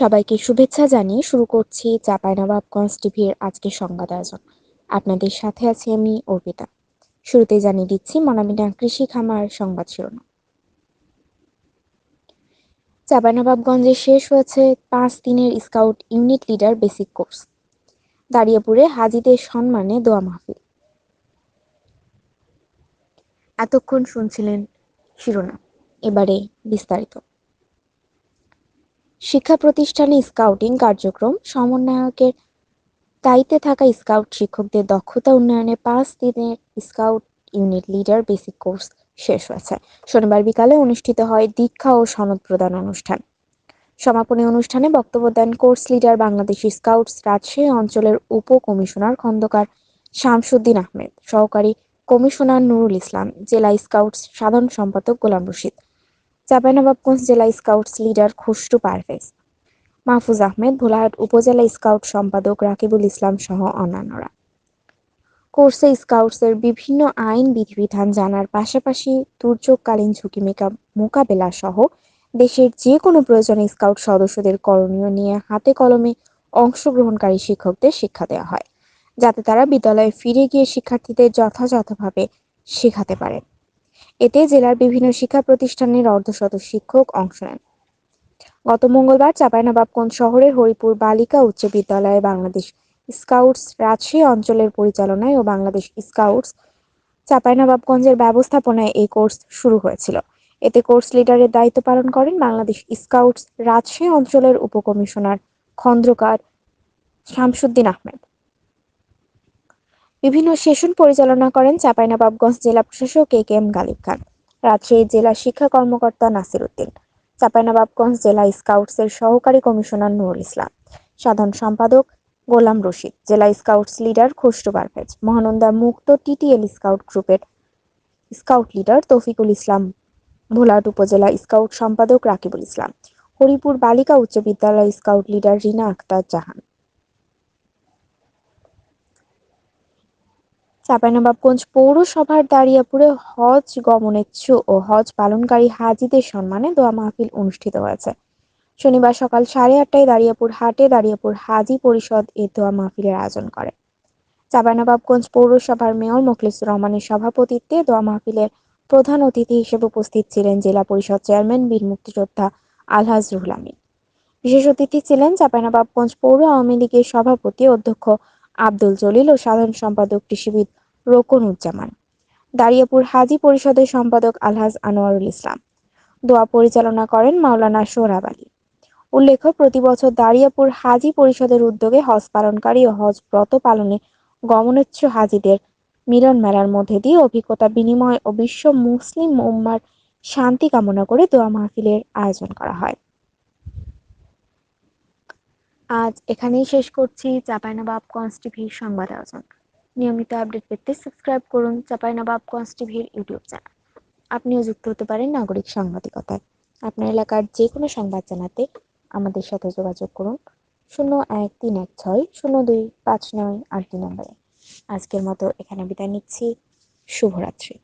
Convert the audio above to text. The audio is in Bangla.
সবাইকে শুভেচ্ছা জানিয়ে শুরু করছি চাঁপাইনবাবগঞ্জ টিভির আজকের সংবাদ আয়োজন। আপনাদের সাথে আছি আমি অর্পিতা। শুরুতে জানিয়ে দিচ্ছি মনামিনা কৃষি খামার সংবাদ শিরোনাম। চাঁপাইনবাবগঞ্জে শেষ হয়েছে পাঁচ দিনের scout unit leader basic course. দাঁড়িয়েপুরে হাজিদের সম্মানে দোয়া মাহফিল। এতক্ষণ শুনছিলেন শিরোনাম। এবারে বিস্তারিত। শিক্ষা প্রতিষ্ঠানে স্কাউটিং কার্যক্রম, সমন্বয়কের দায়িত্বে থাকা স্কাউট শিক্ষকদের দক্ষতা উন্নয়নে পাঁচ দিনের scout unit leader basic course শেষ হয়েছে। শনিবার বিকালে অনুষ্ঠিত হয় দীক্ষা ও সনদ প্রদান অনুষ্ঠান। সমাপনী অনুষ্ঠানে বক্তব্য দেন course leader Bangladesh scouts Rajshahi অঞ্চলের উপ কমিশনার খন্দকার শামসুদ্দিন আহমেদ, সহকারী কমিশনার নুরুল ইসলাম, জেলা স্কাউটস সাধারণ সম্পাদক গোলাম রশিদ চাঁপাইনবাবগঞ্জ জেলা স্কাউটস লিডার খুশরু পারভেজ, মাহফুজ আহমেদ ভোলাহাট উপজেলা স্কাউট সম্পাদক রাকিবুল ইসলাম সহ অন্যান্যরা। কোর্সে স্কাউটসের বিভিন্ন আইন বিধিবিধান জানার পাশাপাশি দুর্যোগকালীন ঝুঁকি মোকাবেলা সহ দেশের যে কোনো প্রয়োজনে স্কাউট সদস্যদের করণীয় নিয়ে হাতে কলমে অংশগ্রহণকারী শিক্ষকদের শিক্ষা দেওয়া হয়, যাতে তারা বিদ্যালয়ে ফিরে গিয়ে শিক্ষার্থীদের যথাযথভাবে শেখাতে পারেন। এতে জেলার বিভিন্ন শিক্ষা প্রতিষ্ঠানের অর্ধশত শিক্ষক অংশ নেন। গত মঙ্গলবার চাঁপাইনবাবগঞ্জ শহরের হরিপুর বালিকা উচ্চ বিদ্যালয়ে বাংলাদেশ স্কাউটস রাজশাহী অঞ্চলের পরিচালনায় ও বাংলাদেশ স্কাউটস চাঁপাইনবাবগঞ্জের ব্যবস্থাপনায় এই কোর্স শুরু হয়েছিল। এতে কোর্স লিডারের দায়িত্ব পালন করেন বাংলাদেশ স্কাউটস রাজশাহী অঞ্চলের উপকমিশনার খন্দকার শামসুদ্দিন আহমেদ। বিভিন্ন সেশন পরিচালনা করেন চাঁপাইনবাবগঞ্জ জেলা প্রশাসক A K M Galib Khan, Rajshahi জেলা শিক্ষা কর্মকর্তা নাসির উদ্দিন, চাঁপাইনবাবগঞ্জ জেলা স্কাউটসের সহকারী কমিশনার নুরুল ইসলাম, সাধারণ সম্পাদক গোলাম রশিদ, জেলা স্কাউটস লিডার খুশরু পারভেজ, মহানন্দা মুক্ত টিটিএল স্কাউট গ্রুপের স্কাউট লিডার তৌফিকুল ইসলাম, ভোলাট উপজেলা স্কাউট সম্পাদক রাকিবুল ইসলাম, হরিপুর বালিকা উচ্চ বিদ্যালয় স্কাউট লিডার রিনা আক্তার জাহান। চাঁপাইনবাবগঞ্জ পৌরসভার দাঁড়িয়াপুরে হজ গমনেচ্ছু ও হজ পালনকারী হাজিদের সম্মানে দোয়া মাহফিল অনুষ্ঠিত হয়েছে। শনিবার সকাল সাড়ে আটটায় দাঁড়িয়াপুর হাটে দাঁড়িয়াপুর হাজি পরিষদ এ দোয়া মাহফিলের আয়োজন করে। চাঁপাইনবাবগঞ্জ পৌরসভার মেয়র মোখলিসুর রহমানের সভাপতিত্বে দোয়া মাহফিলের প্রধান অতিথি হিসেবে উপস্থিত ছিলেন জেলা পরিষদ চেয়ারম্যান, বীর মুক্তিযোদ্ধা আলহাজ রুহুল আমিন। বিশেষ অতিথি ছিলেন চাঁপাইনবাবগঞ্জ পৌর আওয়ামী লীগের সভাপতি অধ্যক্ষ আব্দুল জলিল ও সাধারণ সম্পাদক কৃষিবিদ রোকন উজ্জামান দাঁড়িয়াপুর হাজি পরিষদের সম্পাদক আলহাজ আনোয়ারুল ইসলাম। দোয়া পরিচালনা করেন মাওলানা সোহরাব আলী। উল্লেখ্য, প্রতি বছর দাঁড়িয়াপুর হাজি পরিষদের উদ্যোগে হজ পালনকারী ও হজ ব্রত পালনে গমনোচ্ছু হাজিদের মিলন মেলার মধ্যে দিয়ে অভিজ্ঞতা বিনিময় ও বিশ্ব মুসলিম উম্মার শান্তি কামনা করে দোয়া মাহফিলের আয়োজন করা হয়। আজ এখানেই শেষ করছি। চাঁপাইনবাবগঞ্জ টিভির সংবাদ আয়োজন। নিয়মিত আপডেট পেতে সাবস্ক্রাইব করুন চাঁপাইনবাবগঞ্জ টিভির ইউটিউব চ্যানেল। আপনিও যুক্ত হতে পারেন নাগরিক সাংবাদিকতায়। আপনার এলাকার যে কোনো সংবাদ জানাতে আমাদের সাথে যোগাযোগ করুন শূন্য এক তিন এক ছয় শূন্য দুই পাঁচ নয় আট দুই নম্বরে। আজকের মতো এখানে বিদায় নিচ্ছি। শুভরাত্রি।